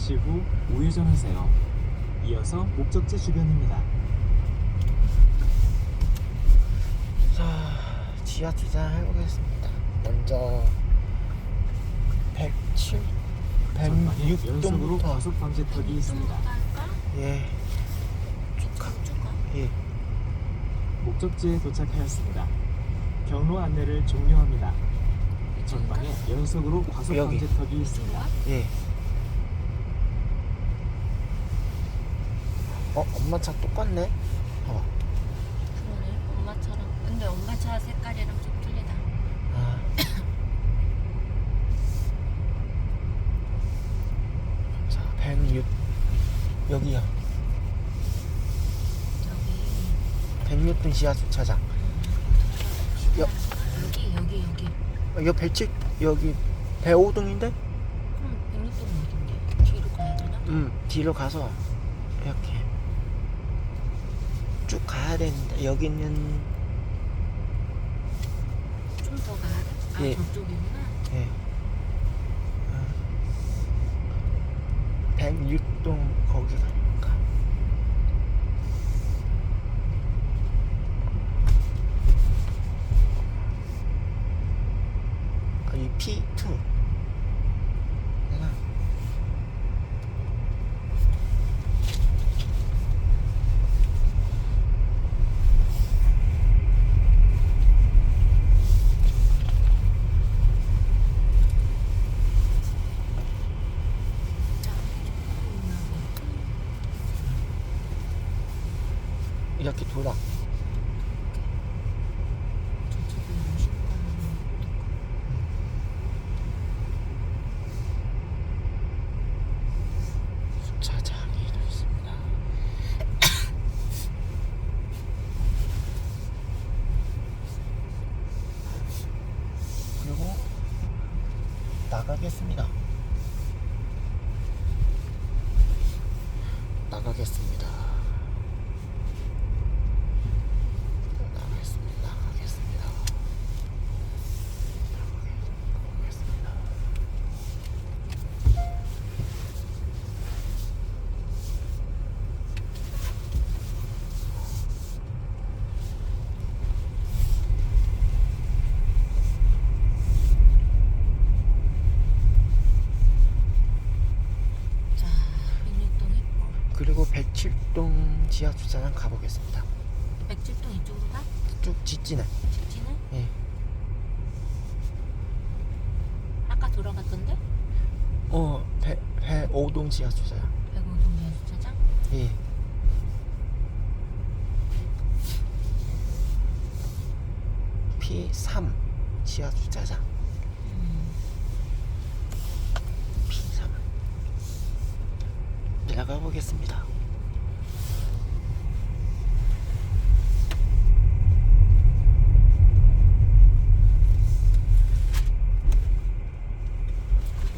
잠시 후 우회전하세요. 이어서 목적지 주변입니다. 자, 지하 주차장 해보겠습니다. 먼저 107, 전방에 연속으로 106동부터 과속 방지턱이 있습니다. 예. 예, 목적지에 도착하였습니다. 경로 안내를 종료합니다. 전방에 연속으로 과속 여기. 방지턱이 있습니다. 예. 어, 엄마 차 똑같네? 봐봐. 그러네. 엄마처럼. 근데 엄마 차 색깔이랑 좀 틀리다. 아. 자, 106. 여기야. 저기 106동 지하 주차장. 여- 여기 여기 여기. 어, 이거 107, 여기 105동인데? 그럼 106동은 어딘데? 뒤로 가야 되나? 음, 뒤로 가서 이렇게 쭉 가야 되는데 여기는 좀 더 가야 돼? 아 예. 저쪽이구나. 예. 106동 거기 가니까 아, 이 P2 내가 자, 이렇게 돌아. 그리고. 나가겠습니다. 나가겠습니다. 나가겠습니다. 나가겠습니다. 자, 106동 있고. 그리고 107동 지하 주차장 가보겠습니다. 107동 이쪽으로 가? 쭉 직진해. 직진해? 예. 아까 돌아갔던데? 어, 배, 배 5동 지하 주차장. 105동 주차장? 예. P3 지하 주차장. 음. P3. 내려가 보겠습니다.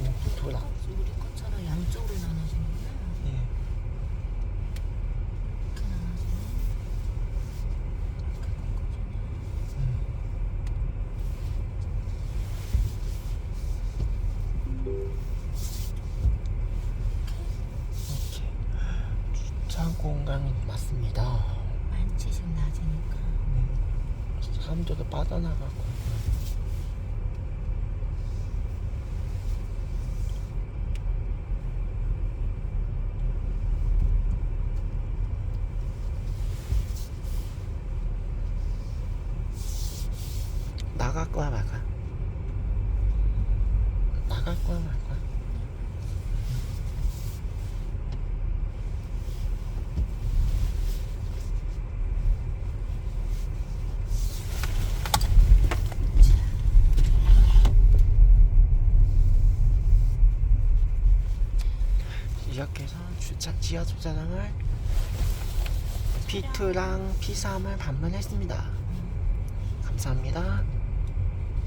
오, 돌아. 우리 것처럼 양쪽으로 나눠지는구나. 예. 이렇게 나눠지네. 주차 공간이 맞습니다. 많지 지금 낮이니까. 사람들도 빠져나가고. 나갈 거야 말까? 나갈 거야 말까? 이 렇게 해서 주차 지하 주차장을 P2랑 P3을 방문했습니다. 감사합니다.